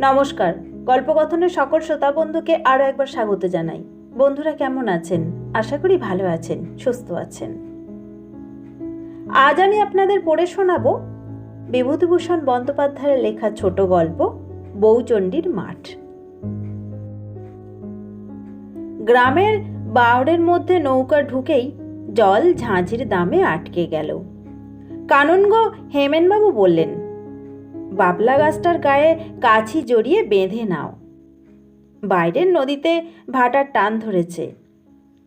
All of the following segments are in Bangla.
নমস্কার, গল্পকথনের সকল শ্রোতা বন্ধুকে আরও একবার স্বাগত জানাই। বন্ধুরা কেমন আছেন? আশা করি ভালো আছেন, সুস্থ আছেন। আজ আমি আপনাদের পড়ে শোনাবো বিভূতিভূষণ বন্দ্যোপাধ্যায়ের লেখা ছোট গল্প বৌচণ্ডীর মাঠ। গ্রামের বাউড়ের মধ্যে নৌকা ঢুকেই জল ঝাঁঝির দামে আটকে গেল। কাননগো হেমেনবাবু বললেন বাবলা গাছটার গায়ে কাছি জড়িয়ে বেঁধে নাও। বাইরের নদীতে ভাটার টান ধরেছে।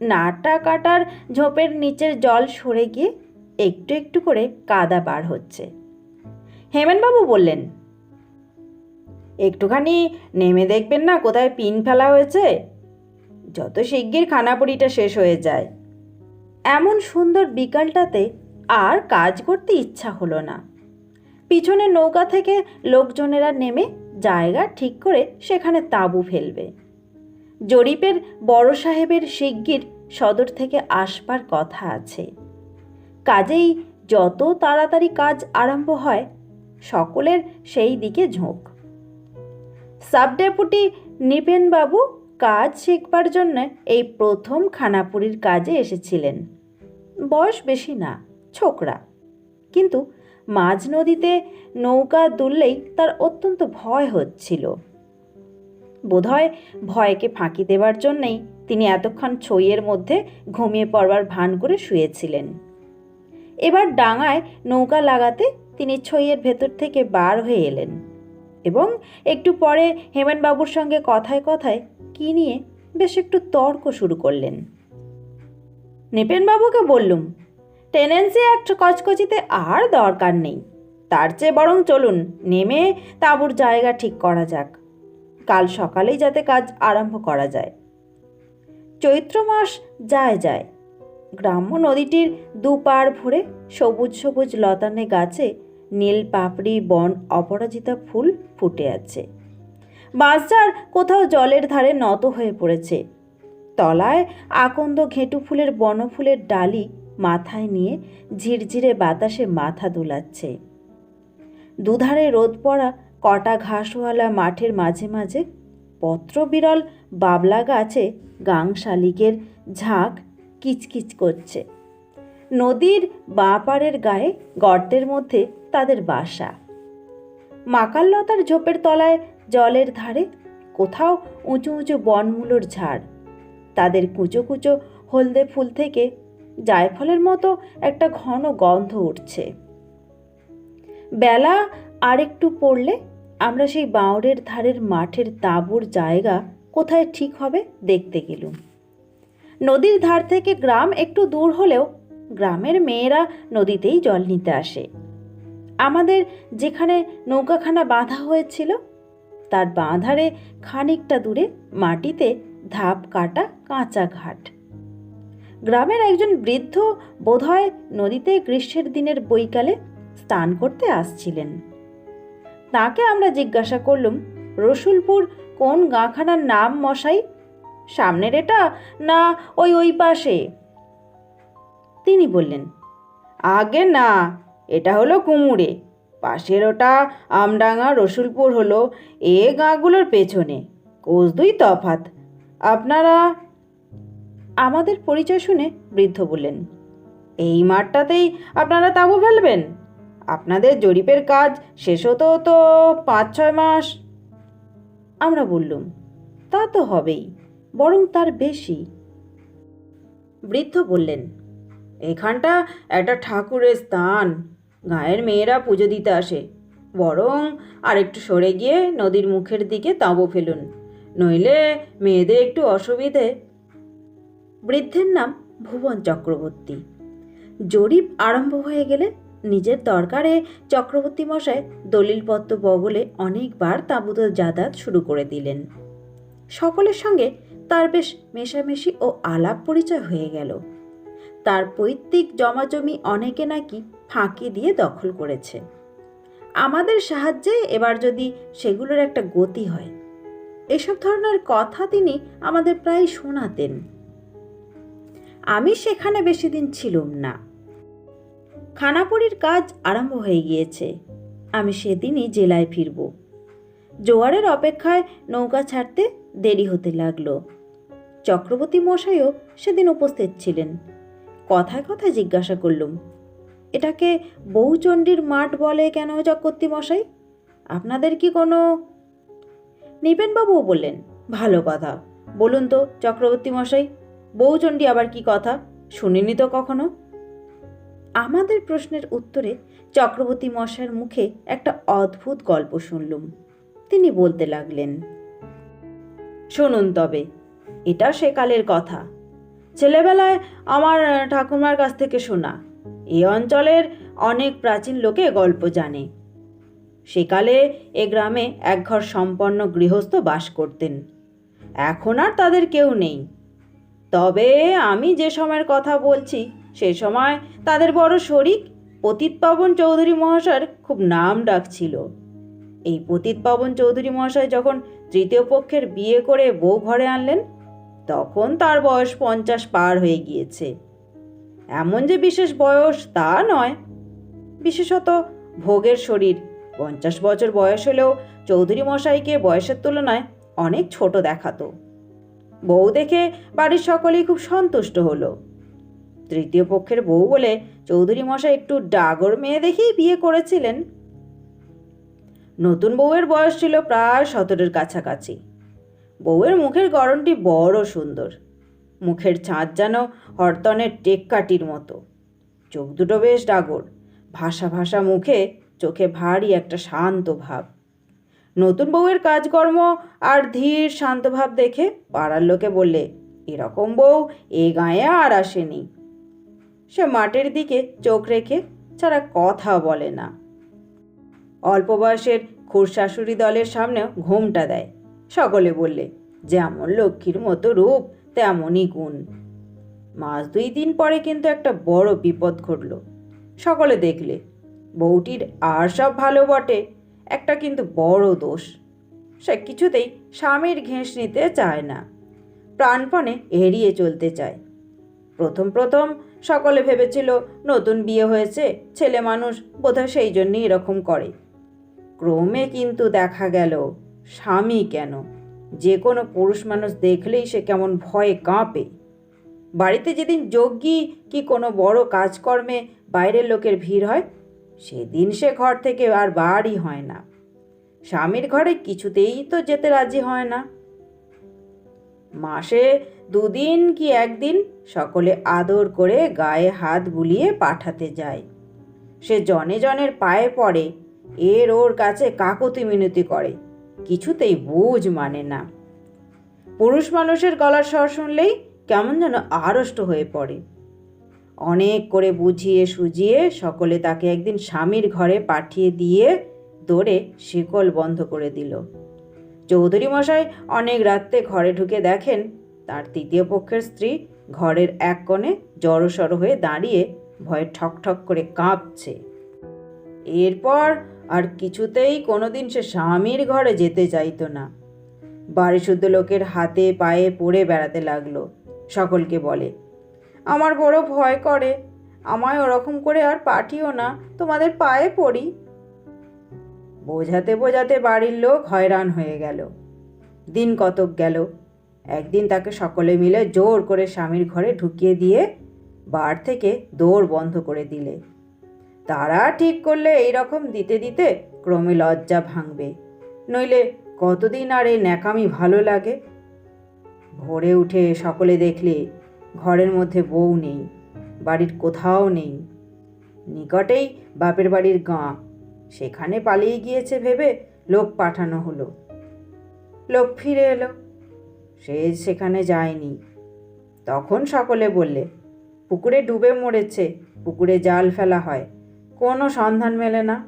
নাটা কাটার ঝোপের নিচের জল সরে গিয়ে একটু একটু করে কাদা বার হচ্ছে। হেমেনবাবু বললেন, একটুখানি নেমে দেখবেন না কোথায় পিন ফেলা হয়েছে? যত শিগগির খানাপুরিটা শেষ হয়ে যায়। এমন সুন্দর বিকালটাতে আর কাজ করতে ইচ্ছা হলো না। পিছনে নৌকা থেকে লোকজনেরা নেমে জায়গা ঠিক করে সেখানে তাঁবু ফেলবে। জরিপের বড় সাহেবের শিগগির সদর থেকে আসবার কথা আছে। কাজেই যত তাড়াতাড়ি কাজ আরম্ভ হয়, সকলের সেই দিকে ঝোঁক। সাব ডেপুটি নৃপেনবাবু কাজ শিখবার জন্য এই প্রথম খানাপুরির কাজে এসেছিলেন। বয়স বেশি না, ছোকরা। কিন্তু মাঝ নদীতে নৌকা দুললেই তার অত্যন্ত ভয় হচ্ছিল। বোধহয় ভয়কে ফাঁকি দেবার জন্যেই তিনি এতক্ষণ ছইয়ের মধ্যে ঘুমিয়ে পড়বার ভান করে শুয়েছিলেন। এবার ডাঙায় নৌকা লাগাতে তিনি ছইয়ের ভেতর থেকে বার হয়ে এলেন এবং একটু পরে হেমেনবাবুর সঙ্গে কথায় কথায় কি নিয়ে বেশ একটু তর্ক শুরু করলেন। নিপেনবাবুকে বললুম টেনেন্সি অ্যাক্ট কচকচিতে আর দরকার নেই। তার চেয়ে বরং চলুন, নেমে তাঁবুর জায়গা ঠিক করা যাক। কাল সকালেই যাতে কাজ আরম্ভ করা যায়। চৈত্র মাস যায় যায়। গ্রাম্য নদীটির দুপার ভরে সবুজ সবুজ লতানে গাছে নীল পাপড়ি, বন অপরাজিতা ফুল ফুটে আছে। বাঁশঝাড় কোথাও জলের ধারে নত হয়ে পড়েছে। তলায় আকন্দ ঘেঁটু ফুলের বনফুলের ডালি মাথায় নিয়ে ঝিরঝিরে বাতাসে মাথা দুলাচ্ছে। দুধারে রোদ পড়া কটা ঘাসওয়ালা মাঠের মাঝে মাঝে পত্রবিরল বাবলা গাছে গাং শালিকের ঝাঁক কিচকিচ করছে। নদীর বাঁ পাড়ের গায়ে গর্তের মধ্যে তাদের বাসা। মাকাল্লতার ঝোপের তলায় জলের ধারে কোথাও উঁচু উঁচু বনমূলোর ঝাড়। তাদের কুচো কুচো হলদে ফুল থেকে জায়ফলের মতো একটা ঘন গন্ধ উঠছে। বেলা আরেকটু পড়লে আমরা সেই বাঁওড়ের ধারের মাঠের তাঁবুর জায়গা কোথায় ঠিক হবে দেখতে গেলুম। নদীর ধার থেকে গ্রাম একটু দূর হলেও গ্রামের মেয়েরা নদীতেই জল নিতে আসে। আমাদের যেখানে নৌকাখানা বাঁধা হয়েছিল, তার বাঁধারে খানিকটা দূরে মাটিতে ধাপ কাটা কাঁচা ঘাট। গ্রামের একজন বৃদ্ধ বোধহয় নদীতে গ্রীষ্মের দিনের বৈকালে স্নান করতে আসছিলেন। তাকে আমরা জিজ্ঞাসা করলুম, রসুলপুর কোন গাঁখানার নাম মশাই? সামনের এটা না ওই ওই পাশে? তিনি বললেন, আগে না, এটা হলো কুমুরে পাশের ওটা আমডাঙ্গা রসুলপুর হলো। এ গাঁগুলোর পেছনে। কোষ দুই তফাত আপনারা আমাদের পরিচয় শুনে বৃদ্ধ বললেন, এই মাঠটাতেই আপনারা তাঁবু ফেলবেন। আপনাদের জরিপের কাজ শেষ হতো তো পাঁচ, ছয় মাস। আমরা বললুম, তা তো হবেই, বরং তার বেশি। বৃদ্ধ বললেন, এখানটা একটা ঠাকুরের স্থান। গায়ের মেয়েরা পুজো দিতে আসে। বরং আর একটু সরে গিয়ে নদীর মুখের দিকে তাঁবু ফেলুন। নইলে মেয়েদের একটু অসুবিধে বৃদ্ধের নাম ভুবন চক্রবর্তী। জরিপ আরম্ভ হয়ে গেলে নিজের দরকারে চক্রবর্তী মশাই দলিলপত্র বগলে অনেকবার তাঁবুতে যাতায়াত শুরু করে দিলেন। সকলের সঙ্গে তার বেশ মেশামেশি ও আলাপ পরিচয় হয়ে গেল। তার পৈতৃক জমাজমি অনেকে নাকি ফাঁকি দিয়ে দখল করেছে। আমাদের সাহায্যে এবার যদি সেগুলোর একটা গতি হয়। এসব ধরনের কথা তিনি আমাদের প্রায় শোনাতেন। আমি সেখানে বেশি দিন ছিলুম না। খানাপুরির কাজ আরম্ভ হয়ে গিয়েছে। আমি সেদিনই জেলায় ফিরব। জোয়ারের অপেক্ষায় নৌকা ছাড়তে দেরি হতে লাগল। চক্রবর্তী মশাইও সেদিন উপস্থিত ছিলেন। কথায় কথায় জিজ্ঞাসা করলুম, এটাকে বহুচণ্ডীর মাঠ বলে কেন চক্রবর্তী মশাই? আপনাদের কি কোনো নিপেনবাবুও বললেন, ভালো কথা। বলুন তো, চক্রবর্তী মশাই। বহুচণ্ডী আবার কি কথা? শুনিনি তো কখনো? আমাদের প্রশ্নের উত্তরে চক্রবর্তী মশাইয়ের মুখে একটা অদ্ভুত গল্প শুনলুম। তিনি বলতে লাগলেন, শুনুন তবে, এটা সেকালের কথা। ছেলেবেলায় আমার ঠাকুমার কাছ থেকে শোনা এই অঞ্চলের অনেক প্রাচীন লোকে গল্প জানে। সেকালে এ গ্রামে একঘর সম্পন্ন গৃহস্থ বাস করতেন। এখন আর তাদের কেউ নেই। তবে আমি যে সময়ের কথা বলছি, সে সময় তাদের বড় শরিক পতিত পাবন চৌধুরী মহাশয়ের খুব নাম ডাক ছিল এই পতিত পাবন চৌধুরী মহাশয় যখন তৃতীয় পক্ষের বিয়ে করে বউ ঘরে আনলেন, তখন তার বয়স পঞ্চাশ পার হয়ে গিয়েছে। এমন যে বিশেষ বয়স তা নয়। বিশেষত ভোগের শরীর, পঞ্চাশ বছর বয়স হলেও চৌধুরী মশাইকে বয়সের তুলনায় অনেক ছোট দেখাতো। বউ দেখে বাড়ির সকলেই খুব সন্তুষ্ট হলো। তৃতীয় পক্ষের বউ বলে, চৌধুরী মশাই, একটু ডাগর মেয়ে দেখেই বিয়ে করেছিলেন। নতুন বউয়ের বয়স ছিল প্রায় সতেরোর কাছাকাছি। বউয়ের মুখের গড়নটি বড় সুন্দর। মুখের ছাঁচ যেন হরতনের টেক্কাটির মতো। চোখ দুটো বেশ ডাগর। ভাষা ভাষা মুখে চোখে ভারী একটা শান্ত ভাব। নতুন বউয়ের কাজকর্ম আর ধীর শান্ত ভাব দেখে পাড়ার লোকে বললে, এরকম বউ এ গায়ে আর আসেনি। সে মাঠের দিকে চোখ রেখে ছাড়া কথা বলে না। অল্প বয়সের খুরশাশুড়ি দলের সামনেও ঘোমটা দেয়। সকলে বললে, যেমন লক্ষ্মীর মতো রূপ, তেমনই গুণ। মাস দুই দিন পরে কিন্তু একটা বড় বিপদ ঘটল। সকলে দেখলে, বউটির আর সব ভালো বটে। একটা কিন্তু বড় দোষ। সে কিছুতেই স্বামীর ঘেঁষ নিতে চায় না। প্রাণপণে এড়িয়ে চলতে চায়। প্রথম প্রথম সকলে ভেবেছিল, নতুন বিয়ে হয়েছে, ছেলে মানুষ বোধহয় সেই জন্যই এরকম করে। ক্রমে কিন্তু দেখা গেল, স্বামী কেন? যে কোনো পুরুষ মানুষ দেখলেই সে কেমন ভয়ে কাঁপে। বাড়িতে যেদিন যজ্ঞী কি কোনো বড় কাজকর্মে বাইরের লোকের ভিড় হয় সেদিন সে ঘর থেকে আর বাড়ি হয় না। স্বামীর ঘরে কিছুতেই তো যেতে রাজি হয় না। মাসে দুদিন কি একদিন সকলে আদর করে গায়ে হাত বুলিয়ে পাঠাতে যায়। সে জনে জনের পায়ে পড়ে, এর ওর কাছে কাকতি মিনতি করে, কিছুতেই বুঝ মানে না। পুরুষ মানুষের গলার স্বর শুনলেই কেমন যেন আড়ষ্ট হয়ে পড়ে। অনেক করে বুঝিয়ে সুজিয়ে সকলে তাকে একদিন স্বামীর ঘরে পাঠিয়ে দিয়ে দৌড়ে শিকল বন্ধ করে দিল। চৌধুরী মশাই অনেক রাত্রে ঘরে ঢুকে দেখেন, তার তৃতীয় পক্ষের স্ত্রী ঘরের এক কোণে জড়সড় হয়ে দাঁড়িয়ে ভয়ে ঠক ঠক করে কাঁপছে। এরপর আর কিছুতেই কোনোদিন সে স্বামীর ঘরে যেতে চাইতো না। বাড়ি শুদ্ধ লোকের হাতে পায়ে পড়ে বেড়াতে লাগল, সকলকে বলে আমার বড় ভয় করে। আমায় ওরকম করে আর পাঠিও না, তোমাদের পায়ে পড়ি। বোঝাতে বোঝাতে বাড়ির লোক হয়রান হয়ে গেল। দিন কতক গেল। একদিন তাকে সকলে মিলে জোর করে স্বামীর ঘরে ঢুকিয়ে দিয়ে বার থেকে দৌড় বন্ধ করে দিলে। তারা ঠিক করলে এই রকম দিতে দিতে ক্রমে লজ্জা ভাঙবে। নইলে কতদিন আর এই ন্যাকামি ভালো লাগে? ভোরে উঠে সকলে দেখলে ঘরের মধ্যে বউ নেই, বাড়ির কোথাও নেই। নিকটেই বাপের বাড়ির গাঁ, সেখানে পালিয়ে গিয়েছে ভেবে লোক পাঠানো হলো। লোক ফিরে এলো, সে সেখানে যায়নি। তখন সকলে বললে, পুকুরে ডুবে মরেছে, পুকুরে জাল ফেলা হয়, কোনো সন্ধান মেলে না।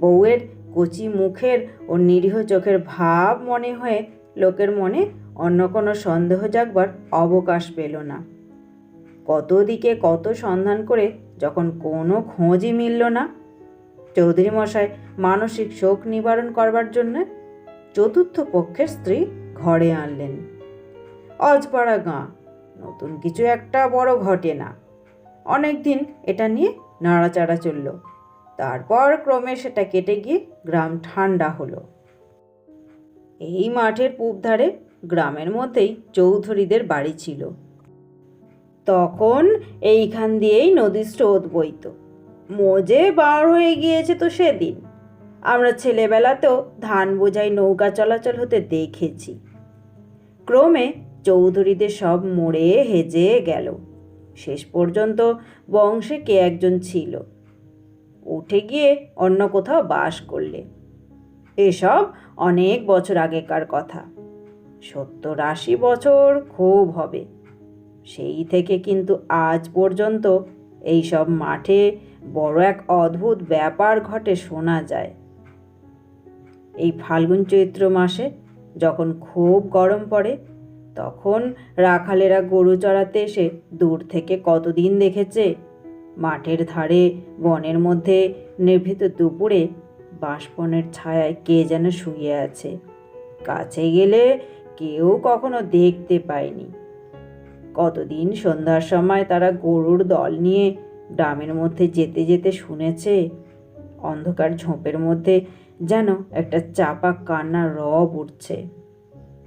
বউয়ের কচি মুখের ও নিরীহ চোখের ভাব মনে হয়ে লোকের মনে অন্য কোনো সন্দেহ জাগবার অবকাশ পেল না। কত দিকে কত সন্ধান করে যখন কোনো খোঁজই মিলল না, চৌধুরী মশাই মানসিক শোক নিবারণ করবার জন্য চতুর্থ পক্ষের স্ত্রী ঘরে আনলেন। অজপাড়া গাঁ, নতুন কিছু একটা বড় ঘটে না। অনেক দিন এটা নিয়ে নাড়াচাড়া চলল, তারপর ক্রমে সেটা কেটে গিয়ে গ্রাম ঠান্ডা হলো। এই মাঠের পূব ধারে গ্রামের মধ্যেই চৌধুরীদের বাড়ি ছিল। তখন এইখান দিয়েই নদীর স্রোত বইত। মজে বার হয়ে গিয়েছে তো সেদিন। আমরা ছেলেবেলাতেও ধান বোঝাই নৌকা চলাচল হতে দেখেছি। ক্রমে চৌধুরীদের সব মরে হেজে গেল। শেষ পর্যন্ত বংশে কে একজন ছিল। উঠে গিয়ে অন্য কোথাও বাস করলে। এসব অনেক বছর আগেকার কথা। সত্তর আশি বছর খুব হবে। সেই থেকে কিন্তু আজ পর্যন্ত এই সব মাঠে বড় এক অদ্ভুত ব্যাপার ঘটে শোনা যায়। এই ফাল্গুন চৈত্র মাসে যখন খুব গরম পড়ে, তখন রাখালেরা গরু চড়াতে এসে দূর থেকে কতদিন দেখেছে? মাঠের ধারে বনের মধ্যে নিভৃত দুপুরে বাঁশবনের ছায়ায় কে যেন শুয়ে আছে। কাছে গেলে কেউ কখনো দেখতে পায়নি। কতদিন সন্ধ্যার সময় তারা গরুর দল নিয়ে গ্রামের মধ্যে যেতে যেতে শুনেছে, অন্ধকার ঝোপের মধ্যে যেন একটা চাপা কান্নার রব উঠছে।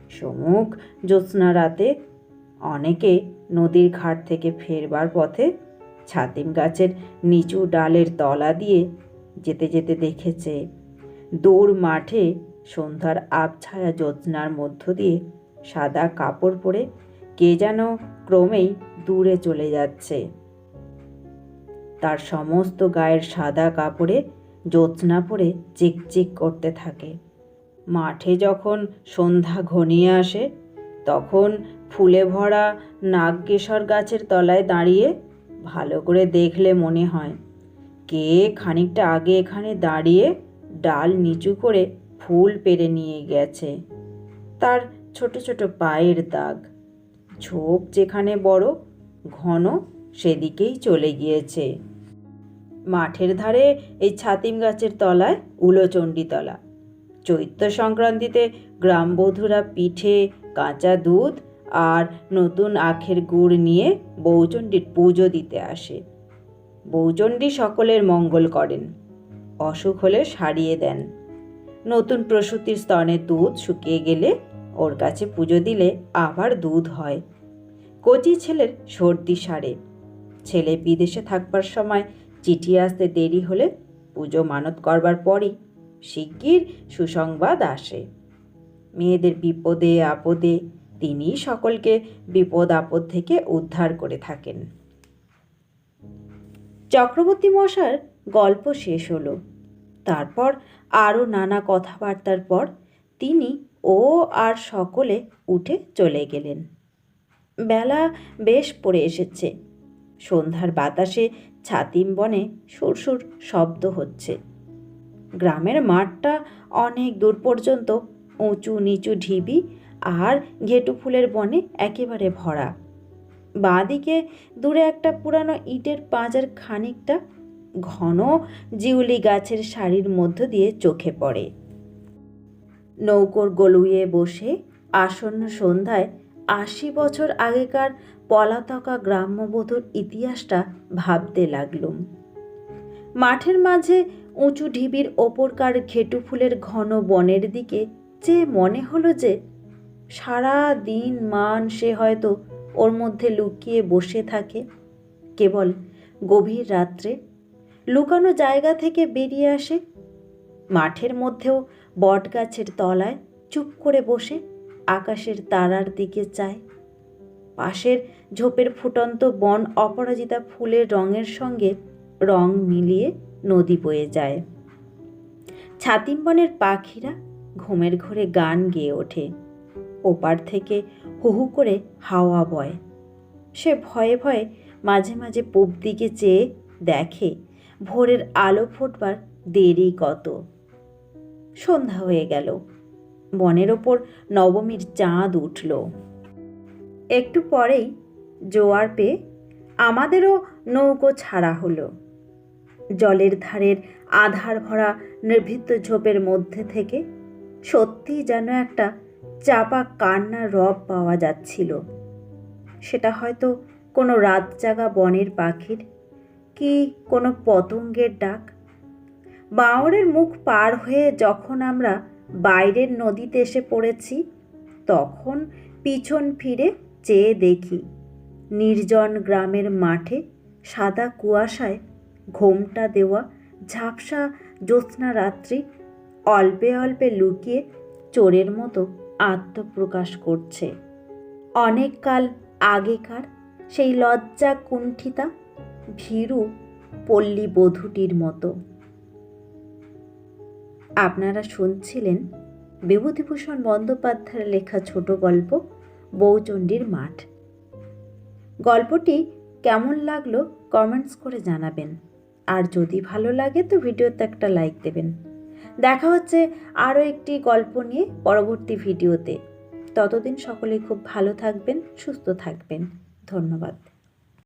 সমুখ জ্যোৎস্না রাতে অনেকে নদীর ঘাট থেকে ফেরবার পথে ছাতিম গাছের নিচু ডালের তলা দিয়ে যেতে যেতে দেখেছে দৌড় মাঠে সন্ধ্যার আবছায়া জ্যোৎস্নার মধ্য দিয়ে সাদা কাপড় পরে কে যেন ক্রমেই দূরে চলে যাচ্ছে। তার সমস্ত গায়ের সাদা কাপড়ে জ্যোৎস্না পরে চিকচিক করতে থাকে। মাঠে যখন সন্ধ্যা ঘনিয়ে আসে, তখন ফুলে ভরা নাগকেশর গাছের তলায় দাঁড়িয়ে ভালো করে দেখলে মনে হয়, কে খানিকটা আগে এখানে দাঁড়িয়ে ডাল নিচু করে ফুল পেরে নিয়ে গেছে। তার ছোট ছোট পায়ের দাগ। ঝোপ যেখানে বড়, ঘন সেদিকেই চলে গিয়েছে। মাঠের ধারে এই ছাতিম গাছের তলায় উলোচণ্ডীতলা চৈত্র সংক্রান্তিতে গ্রামবধূরা পিঠে, কাঁচা দুধ আর নতুন আখের গুড় নিয়ে বৌচণ্ডীর পুজো দিতে আসে। বৌচণ্ডী সকলের মঙ্গল করেন। অসুখ হলে সারিয়ে দেন। নতুন প্রসূতির স্তনে দুধ শুকিয়ে গেলে ওর কাছে পুজো দিলে আবার দুধ হয়। কচি ছেলের সর্দি সারে। ছেলে বিদেশে থাকবার সময় চিঠি আসতে দেরি হলে পুজো মানত করবার পরই শিগগির সুসংবাদ আসে। মেয়েদের বিপদে আপদে তিনি সকলকে বিপদ আপদ থেকে উদ্ধার করে থাকেন। চক্রবর্তী মশার গল্প শেষ হলো। তারপর আরও নানা কথাবার্তার পর তিনি ও আর সকলে উঠে চলে গেলেন। বেলা বেশ পড়ে এসেছে। সন্ধ্যার বাতাসে ছাতিম বনে সুরসুর শব্দ হচ্ছে। গ্রামের মাঠটা অনেক দূর পর্যন্ত উঁচু নিচু ঢিবি আর ঘেটু ফুলের বনে একেবারে ভরা। বাঁদিকে দূরে একটা পুরানো ইটের পাঁজার খানিকটা ঘন জিউলি গাছের সারির মধ্য দিয়ে চোখে পড়ে। নৌকোর গলুয়ে বসে আসন্ন সন্ধ্যায় আশি বছর আগেকার পলাতকা গ্রাম্যবধূর ইতিহাসটা ভাবতে লাগলুম। মাঠের মাঝে উঁচু ঢিবির ওপরকার ঘেটু ফুলের ঘন বনের দিকে যে মনে হলো যে সারা দিন মান সে হয়তো ওর মধ্যে লুকিয়ে বসে থাকে, কেবল গভীর রাত্রে লুকানো জায়গা থেকে বেরিয়ে আসে। মাঠের মধ্যেও বটগাছের তলায় চুপ করে বসে আকাশের তারার দিকে চায়। পাশের ঝোপের ফুটন্ত বন অপরাজিতা ফুলের রঙের সঙ্গে রং মিলিয়ে নদী বয়ে যায়। ছাতিম বনের পাখিরা ঘুমের ঘরে গান গেয়ে ওঠে। ওপার থেকে হুহু করে হাওয়া বয়। সে ভয়ে ভয়ে মাঝে মাঝে পূব দিকে চেয়ে দেখে ভোরের আলো ফুটবার দেরি কত। সন্ধ্যা হয়ে গেল। বনের ওপর নবমীর চাঁদ উঠল। একটু পরেই জোয়ার পেয়ে আমাদেরও নৌকো ছাড়া হলো। জলের ধারের আধার ভরা নির্ভীত ঝোপের মধ্যে থেকে সত্যি যেন একটা চাপা কান্নার রব পাওয়া যাচ্ছিল। সেটা হয়তো কোনো রাত জাগা বনের পাখির কি কোনো পতঙ্গের ডাক? বাঁওড়ের মুখ পার হয়ে যখন আমরা বাইরের নদীতে এসে পড়েছি, তখন পিছন ফিরে চেয়ে দেখি, নির্জন গ্রামের মাঠে সাদা কুয়াশায় ঘোমটা দেওয়া ঝাপসা জ্যোৎস্না রাত্রি অল্পে অল্পে লুকিয়ে চোরের মতো আত্মপ্রকাশ করছে। অনেক কাল আগেকার সেই লজ্জা কুণ্ঠিতা ভীরু পল্লী বধূটির মতো। আপনারা শুনছিলেন বিভূতিভূষণ বন্দ্যোপাধ্যায়ের লেখা ছোট গল্প বৌচণ্ডীর মাঠ। গল্পটি কেমন লাগল কমেন্টস করে জানাবেন। আর যদি ভালো লাগে তো ভিডিওতে একটা লাইক দেবেন। দেখা হচ্ছে আরও একটি গল্প নিয়ে পরবর্তী ভিডিওতে। ততদিন সকলে খুব ভালো থাকবেন, সুস্থ থাকবেন। ধন্যবাদ।